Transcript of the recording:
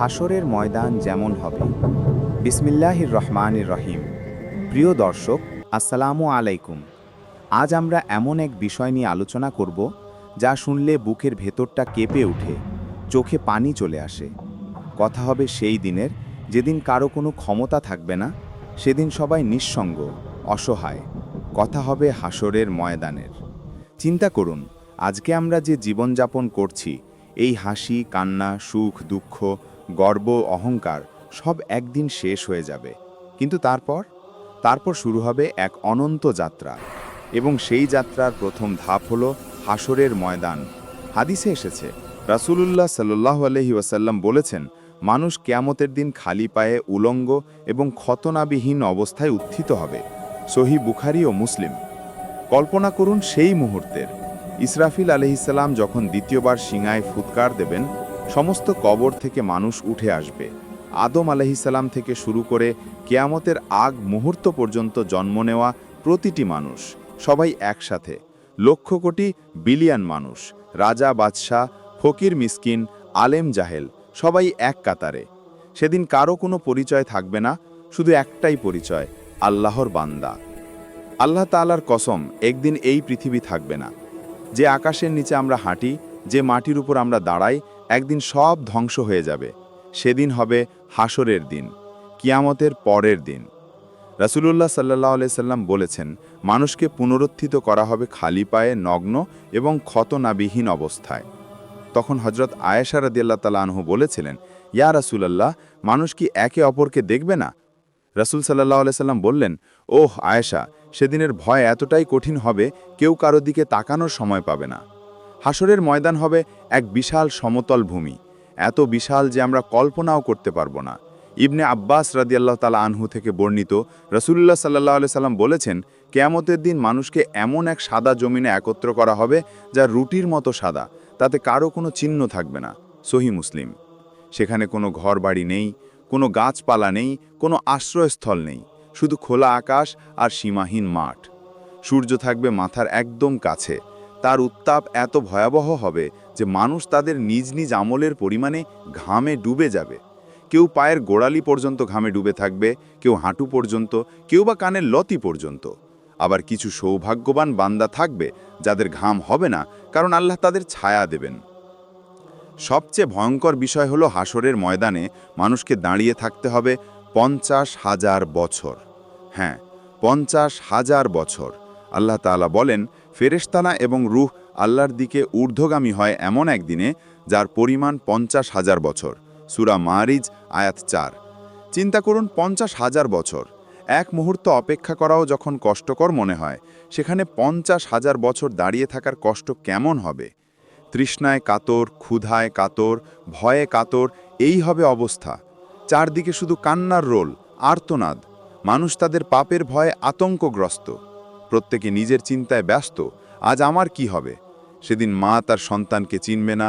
হাসরের ময়দান যেমন হবে। বিসমিল্লাহির রহমানির রহিম। প্রিয় দর্শক, আসসালামু আলাইকুম। আজ আমরা এমন এক বিষয় নিয়ে আলোচনা করব, যা শুনলে বুকের ভেতরটা কেঁপে ওঠে, চোখে পানি চলে আসে। কথা হবে সেই দিনের, যেদিন কারও কোনো ক্ষমতা থাকবে না, সেদিন সবাই নিঃসঙ্গ, অসহায়। কথা হবে হাসরের ময়দানের। চিন্তা করুন, আজকে আমরা যে জীবনযাপন করছি, এই হাসি, কান্না, সুখ, দুঃখ গর্ব, অহংকার সব একদিন শেষ হয়ে যাবে। কিন্তু তারপর? তারপর শুরু হবে এক অনন্ত যাত্রা। এবং সেই যাত্রার প্রথম ধাপ হলো হাসরের ময়দান। হাদিসে এসেছে, রাসূলুল্লাহ সাল্লাহ আলহি ওয়াসাল্লাম বলেছেন, মানুষ কেয়ামতের দিন খালি পায়ে উলঙ্গ এবং ক্ষতনাবিহীন অবস্থায় উত্থিত হবে। সহি বুখারি ও মুসলিম। কল্পনা করুন সেই মুহূর্তের। ইসরাফিল আলহিসাল্লাম যখন দ্বিতীয়বার সিঙায় ফুৎকার দেবেন সমস্ত কবর থেকে মানুষ উঠে আসবে। আদম আলহিসাল্লাম থেকে শুরু করে কেয়ামতের আগ মুহূর্ত পর্যন্ত জন্ম নেওয়া প্রতিটি মানুষ, সবাই একসাথে। লক্ষ কোটি বিলিয়ন মানুষ, রাজা, বাদশাহ, ফকির, মিসকিন, আলেম, জাহেল, সবাই এক কাতারে। সেদিন কারও কোনো পরিচয় থাকবে না, শুধু একটাই পরিচয়, আল্লাহর বান্দা। আল্লাহ তাআলার কসম, একদিন এই পৃথিবী থাকবে না। যে আকাশের নিচে আমরা হাঁটি, যে মাটির উপর আমরা দাঁড়াই একদিন সব ধ্বংস হয়ে যাবে। সেদিন হবে হাসরের দিন, কিয়ামতের পরের দিন। রাসূলুল্লাহ সাল্লাহ সাল্লাম বলেছেন, মানুষকে পুনরুত্থিত করা হবে খালি পায়ে নগ্ন এবং ক্ষতনাবিহীন অবস্থায়। তখন হজরত আয়েশা রাদিয়াল্লাহ তালা আনহু বলেছিলেন, ইয়া রাসূলাল্লাহ, মানুষ কি একে অপরকে দেখবে না? রাসূল সাল্লাহ সাল্লাম বললেন, ওহ আয়েশা, সেদিনের ভয় এতটাই কঠিন হবে, কেউ কারও দিকে তাকানোর সময় পাবে না। হাসরের ময়দান হবে এক বিশাল সমতল ভূমি। এত বিশাল যে আমরা কল্পনাও করতে পারব না। ইবনে আব্বাস রাদিয়াল্লাহ তালা আনহু থেকে বর্ণিত রসুল্লাহ সাল্লাহ আলি সাল্লাম বলেছেন, কেয়ামতের দিন মানুষকে এমন এক সাদা জমিনে একত্র করা হবে যা রুটির মতো সাদা, তাতে কারও কোনো চিহ্ন থাকবে না। সহি মুসলিম। সেখানে কোনো ঘর বাড়ি নেই, কোনো গাছপালা নেই, কোনো আশ্রয়স্থল নেই, শুধু খোলা আকাশ আর সীমাহীন মাঠ। সূর্য থাকবে মাথার একদম কাছে তার উত্তাপ এত ভয়াবহ হবে যে মানুষ তাদের নিজ নিজ আমলের পরিমাণে ঘামে ডুবে যাবে। কেউ পায়ের গোড়ালি পর্যন্ত ঘামে ডুবে থাকবে, কেউ হাঁটু পর্যন্ত, কেউ বা কানের লতি পর্যন্ত। আবার কিছু সৌভাগ্যবান বান্দা থাকবে যাদের ঘাম হবে না, কারণ আল্লাহ তাদের ছায়া দেবেন। সবচেয়ে ভয়ঙ্কর বিষয় হলো হাসরের ময়দানে মানুষকে দাঁড়িয়ে থাকতে হবে পঞ্চাশ হাজার বছর। হ্যাঁ পঞ্চাশ হাজার বছর। আল্লাহ তাআলা বলেন ফেরেশতানা এবং রুহ আল্লাহর দিকে ঊর্ধ্বগামী হয় এমন একদিনে, যার পরিমাণ পঞ্চাশ হাজার বছর। সুরা মারিজ আয়াত চার। চিন্তা করুন, পঞ্চাশ হাজার বছর। এক মুহূর্ত অপেক্ষা করাও যখন কষ্টকর মনে হয়, সেখানে পঞ্চাশ হাজার বছর দাঁড়িয়ে থাকার কষ্ট কেমন হবে? তৃষ্ণায় কাতর, ক্ষুধায় কাতর, ভয়ে কাতর, এই হবে অবস্থা। চারদিকে শুধু কান্নার রোল, আর্তনাদ। মানুষ তাদের পাপের ভয়ে আতঙ্কগ্রস্ত। প্রত্যেকে নিজের চিন্তায় ব্যস্ত আজ আমার কি হবে? সেদিন মা তার সন্তানকে চিনবে না